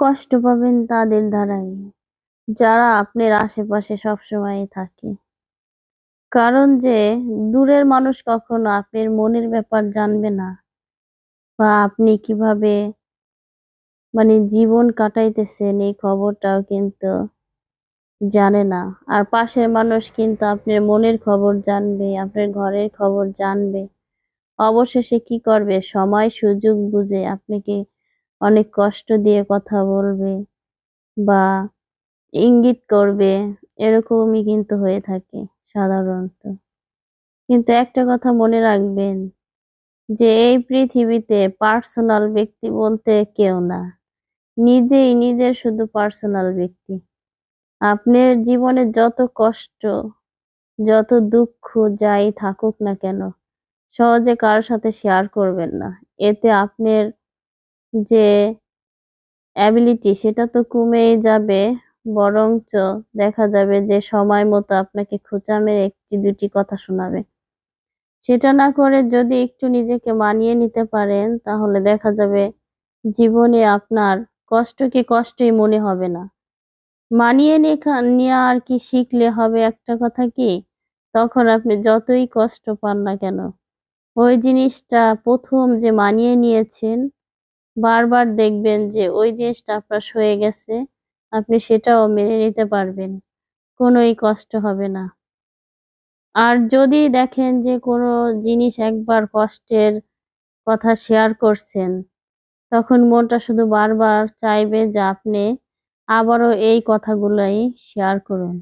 কষ্ট পাবেন তাদের দ্বারাই, যারা আপনার আশেপাশে সবসময় থাকে। কারণ যে, দূরের মানুষ কখনো আপনার মনের ব্যাপার জানবে না বা আপনি কীভাবে মানে জীবন কাটাইতেছেন এই খবরটাও কিন্তু জানে না। আর পাশের মানুষ কিন্তু আপনার মনের খবর জানবে, আপনার ঘরের খবর জানবে। অবশেষে কি করবে? সময়, সুযোগ বুঝে আপনাকে অনেক কষ্ট দিয়ে কথা বলবে বা ইঙ্গিত করবে, এরকমই কিন্তু হয়ে থাকে সাধারণত। কিন্তু একটা কথা মনে রাখবেন যে এই পৃথিবীতে পার্সোনাল ব্যক্তি বলতে কেউ না। নিজেই নিজের শুধু পার্সোনাল ব্যক্তি। আপনার জীবনে যত কষ্ট, যত দুঃখ যাই থাকুক না কেন, সহজে কারোর সাথে শেয়ার করবেন না। এতে আপনার যে অ্যাবিলিটি সেটা তো কমেই যাবে, বরঞ্চ দেখা যাবে যে সময় মতো আপনাকে খোঁচা মেরে একটি দুটি কথা শোনাবে। সেটা না করে যদি একটু নিজেকে মানিয়ে নিতে পারেন, তাহলে দেখা যাবে জীবনে আপনার কষ্টকে কষ্টই মনে হবে না। মানিয়ে নিয়ে আর কি শিখলে হবে একটা কথা কি? তখন আপনি যতই কষ্ট পান না কেন, ওই জিনিসটা প্রথম যে মানিয়ে নিয়েছেন বারবার দেখবেন যে ওই জিনিসটা আপনার সয়ে গেছে, আপনি সেটাও মেনে নিতে পারবেন, কোনোই কষ্ট হবে না। আর যদি দেখেন যে কোনো জিনিস একবার কষ্টের কথা শেয়ার করছেন, তখন মনটা শুধু বারবার চাইবে যে আপনি আবারও এই কথাগুলোই শেয়ার করুন।